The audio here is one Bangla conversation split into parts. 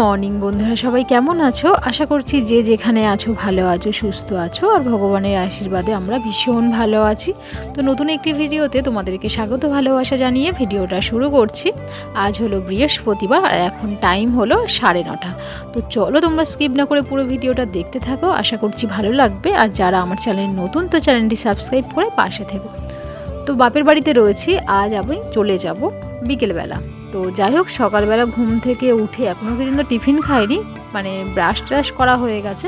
মর্নিং বন্ধুরা, সবাই কেমন আছো? আশা করছি যে যেখানে আছো ভালো আছো, সুস্থ আছো, আর ভগবানের আশীর্বাদে আমরা ভীষণ ভালো আছি। তো নতুন একটি ভিডিওতে তোমাদেরকে স্বাগত, ভালোবাসা জানিয়ে ভিডিওটা শুরু করছি। আজ হলো বৃহস্পতিবার, আর এখন টাইম হলো সাড়ে নটা। তো চলো তোমরা স্কিপ না করে পুরো ভিডিওটা দেখতে থাকো, আশা করছি ভালো লাগবে। আর যারা আমার চ্যানেল নতুন, তো চ্যানেলটি সাবস্ক্রাইব করে পাশে থেকো। তো বাপের বাড়িতে রয়েছি, আজ আমি চলে যাব বিকেলবেলা। তো যাই হোক সকালবেলা ঘুম থেকে উঠে এখনও পর্যন্ত টিফিন খাইনি। মানে ব্রাশ ট্রাশ করা হয়ে গেছে।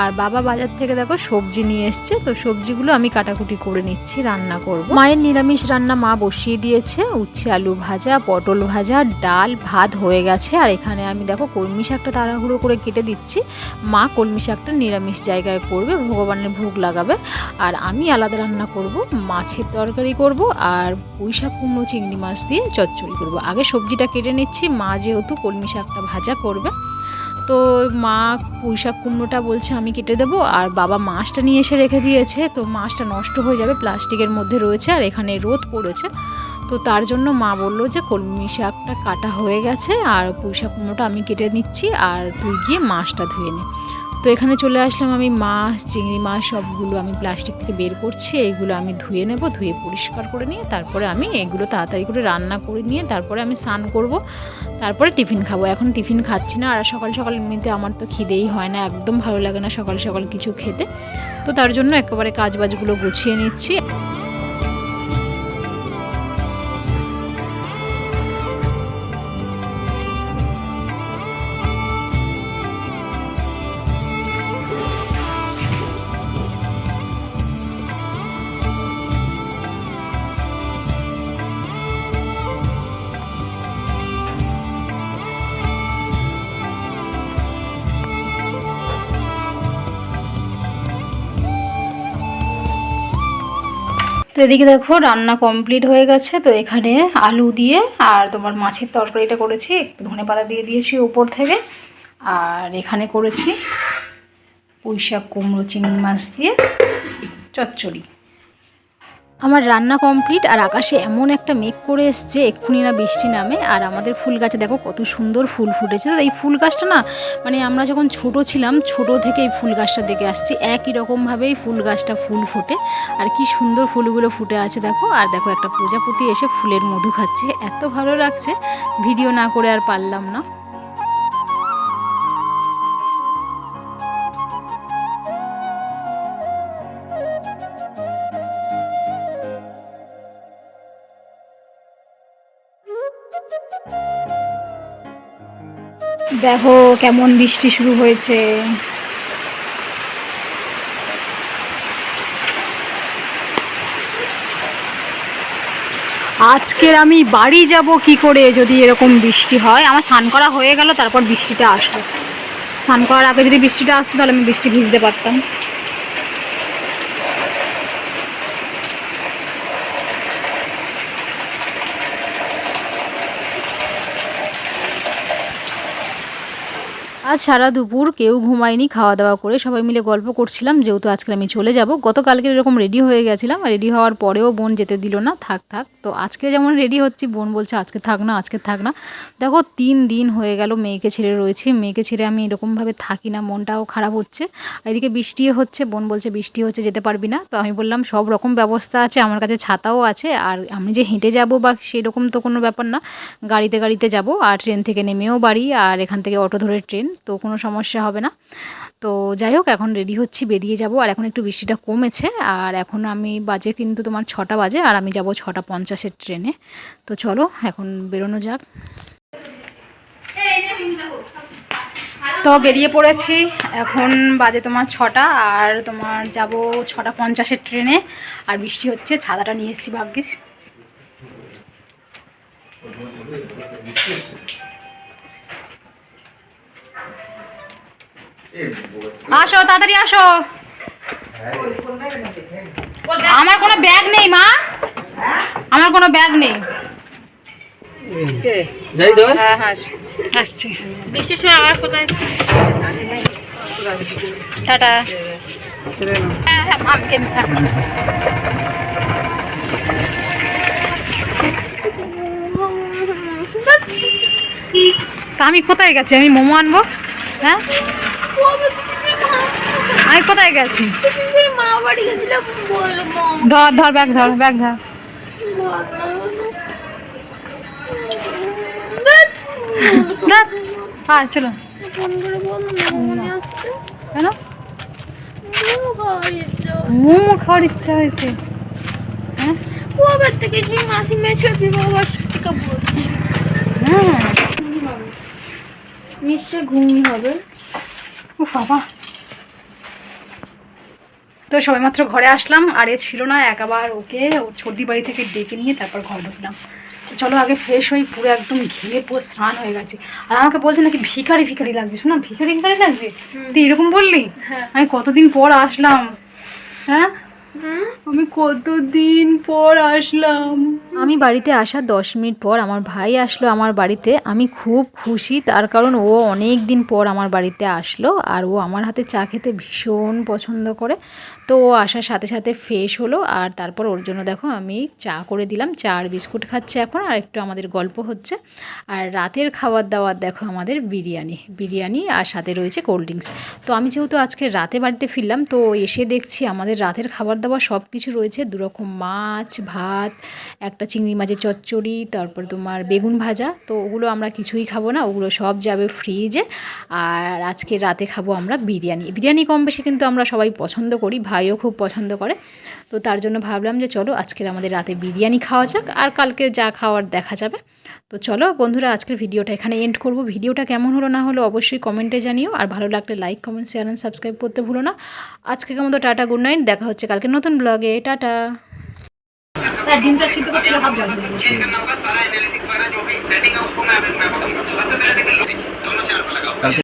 আর বাবা বাজার থেকে দেখো সবজি নিয়ে এসছে, তো সবজিগুলো আমি কাটাকুটি করে নিচ্ছি, রান্না করব। মায়ের নিরামিষ রান্না মা বসিয়ে দিয়েছে, উচ্ছে, আলু ভাজা, পটল ভাজা, ডাল, ভাত হয়ে গেছে। আর এখানে আমি দেখো কলমি শাকটা তাড়াহুড়ো করে কেটে দিচ্ছি। মা কলমি শাকটা নিরামিষ জায়গায় করবে, ভগবানের ভোগ লাগাবে। আর আমি আলাদা রান্না করব, মাছের তরকারি করব, আর পুঁই শাক, কুমড়ো, চিংড়ি মাছ দিয়ে চচ্চড়ি করব। আগে সবজিটা কেটে নিচ্ছি, মা যেহেতু কলমি শাকটা ভাজা করবে। তো মা পুঁইশাক কুমড়োটা বলছে, আমি কেটে দেবো। আর বাবা মাছটা নিয়ে এসে রেখে দিয়েছে। তো মাছটা নষ্ট হয়ে যাবে, প্লাস্টিকের মধ্যে রয়েছে আর এখানে রোদ পড়েছে। তো তার জন্য মা বলল যে, কলমি শাকটা কাটা হয়ে গেছে, আর পুঁইশাক কুমড়োটা আমি কেটে নিচ্ছি, আর তুই গিয়ে মাছটা ধুয়ে নে। তো এখানে চলে আসলাম আমি মাছ, চিংড়ি মাছ সবগুলো আমি প্লাস্টিক থেকে বের করছি। এইগুলো আমি ধুয়ে নেব, ধুয়ে পরিষ্কার করে নিয়ে তারপরে আমি এগুলো তাড়াতাড়ি করে রান্না করে নিয়ে তারপরে আমি স্নান করব। তারপরে টিফিন খাব। এখন টিফিন খাচ্ছি না, আর সকাল সকাল এমনিতে আমার তো খিদেই হয় না, একদম ভালো লাগে না সকাল সকাল কিছু খেতে। তো তার জন্য একেবারে কাজ বাজগুলো গুছিয়ে নিচ্ছি। এদিকে দেখো রান্না কমপ্লিট হয়ে গেছে, তো এখানে আলু দিয়ে আর তোমার মাছের তরকারিটা করেছি, একটু ধনে পাতা দিয়ে দিয়েছি ওপর থেকে। আর এখানে করেছি পুঁই শাক কুমড়ো, চিংড়ি মাছ দিয়ে চচ্চড়ি। আমার রান্না কমপ্লিট আর আকাশে এমন একটা মেঘ করে এসছে, এক্ষুনি না বৃষ্টি নামে। আর আমাদের ফুল গাছে দেখো কত সুন্দর ফুল ফুটেছে। তো এই ফুল গাছটা না মানে আমরা যখন ছোট ছিলাম, ছোট থেকে এই ফুল গাছটা দেখে আসছি। একই রকমভাবেই ফুল গাছটা ফুল ফোটে। আর কি সুন্দর ফুলগুলো ফুটে আছে দেখো। আর দেখো একটা প্রজাপতি এসে ফুলের মধু খাচ্ছে। এত ভালো লাগছে। ভিডিও না করে আর পারলাম না। দেখো কেমন বৃষ্টি শুরু হয়েছে? আজকের আমি বাড়ি যাব কি করে যদি এরকম বৃষ্টি হয়? আমার স্নান করা হয়ে গেল, তারপর বৃষ্টিটা আসলো স্নান করার আগে যদি বৃষ্টিটা আসতো, তাহলে আমি বৃষ্টি ভিজতে পারতাম। আজ সারা দুপুর কেউ ঘুমায়নি খাওয়া দাওয়া করে সবাই মিলে গল্প করছিলাম, যেহেতু আজকে আমি চলে যাব। গতকালকে এরকম রেডি হয়ে গেছিলাম রেডি হওয়ার পরেও বোন যেতে দিল না, থাক থাক। তো আজকে যেমন রেডি হচ্ছি, বোন বলছে আজকে থাক না, আজকে থাক না। দেখো, তিন দিন হয়ে গেল মেয়েকে ছেড়ে রয়েছি, মেয়েকে ছেড়ে আমি এরকমভাবে থাকি না, মনটাও খারাপ হচ্ছে। এদিকে বৃষ্টিও হচ্ছে, বোন বলছে বৃষ্টি হচ্ছে, যেতে পারবি না। তো আমি বললাম, সব রকম ব্যবস্থা আছে, আমার কাছে ছাতাও আছে, আর আমি যে হেঁটে যাব বা সেরকম তো কোনো ব্যাপার না, গাড়িতে গাড়িতে যাব, আর ট্রেন থেকে নেমেও বাড়ি, আর এখান থেকে অটো ধরে ট্রেন। তো কোনো সমস্যা হবে না। তো যাই হোক, এখন রেডি হচ্ছি, বেরিয়ে যাব। আর এখন একটু বৃষ্টিটা কমেছে। আর এখন আমি বাজে কিন্তু তোমার ছটা বাজে, আর আমি যাব ছটা পঞ্চাশের ট্রেনে। তো চলো, এখন বেরোনো যাক। তো বেরিয়ে পড়েছি। এখন বাজে তোমার ছটা, আর তোমার যাব ছটা পঞ্চাশের ট্রেনে। আর বৃষ্টি হচ্ছে, ছাতাটা নিয়ে এসেছি ভাগ্যিস। আসো তাড়াতাড়ি আসো। আমার কোনো ব্যাগ নেই মা। আমার কোনো ব্যাগ নেই। হ্যাঁ হ্যাঁ আসছি। বৃষ্টির সময় আমার কোথায়? টাটা। হ্যাঁ হ্যাঁ আমি কোথায় গেছি? আমি মোমো আনব? হ্যাঁ? আমি কোথায় গেছি? ধর ধর, ব্যাগ ধর ব্যাগ ধর। হ্যাঁ খাওয়ার ইচ্ছে হয়েছে। হ্যাঁ? বলছি হ্যাঁ ঘুমই হবে। বাবা। তো সবেমাত্র ঘরে আসলাম আর এ ছিল না একবার ওকে সর্দি বাড়ি থেকে ডেকে নিয়ে তারপর ঘর ঢুকলাম। তো চলো আগে ফ্রেশ হই পুরো একদম ঘিরে পুরো স্নান হয়ে গেছে। আর আমাকে বলছে নাকি ভিখারি ভিখারি লাগছে। শোনা ভিখারি ভিখারি লাগছে? তুই এরকম বললি? হ্যাঁ। আমি কতদিন পর আসলাম হ্যাঁ? আমি কতদিন পর আসলাম। আমি বাড়িতে আসা দশ মিনিট পর আমার ভাই আসলো আমার বাড়িতে। আমি খুব খুশি, তার কারণ ও অনেক দিন পর আমার বাড়িতে আসলো আর ও আমার হাতে চা খেতে ভীষণ পছন্দ করে। তো ও আসার সাথে সাথে ফ্রেশ হলো আর তারপর ওর জন্য দেখো আমি চা করে দিলাম। চা আর বিস্কুট খাচ্ছে এখন আর একটু আমাদের গল্প হচ্ছে। আর রাতের খাবার দাবার দেখো আমাদের বিরিয়ানি বিরিয়ানি আর সাথে রয়েছে কোল্ড ড্রিঙ্কস তো আমি যেহেতু আজকে রাতে বাড়িতে ফিরলাম, তো এসে দেখছি আমাদের রাতের খাবার দাবার সব কিছু রয়েছে। দুরকম মাছ, ভাত, একটা চিংড়ি মাছের চচ্চড়ি, তারপর তোমার বেগুন ভাজা। তো ওগুলো আমরা কিছুই খাব না, ওগুলো সব যাবে ফ্রিজে আর আজকে রাতে খাব আমরা বিরিয়ানি। বিরিয়ানি কম বেশি কিন্তু আমরা সবাই পছন্দ করি, ভাইও খুব পছন্দ করে। তো তার জন্য ভাবলাম যে চলো আজকের আমাদের রাতে বিরিয়ানি খাওয়া যাক আর কালকে যা খাওয়ার দেখা যাবে। তো চলো বন্ধুরা আজকের ভিডিওটা এখানে এন্ড করব। ভিডিওটা কেমন হলো না হলো অবশ্যই কমেন্টে জানিও আর ভালো লাগলে like comment share and subscribe করতে ভুলো না। আজকে কেমন তো টাটা গুড নাইট দেখা হচ্ছে কালকে নতুন ব্লগে টাটা। হ্যাঁ ডিমটা সিদ্ধ করতে হাফ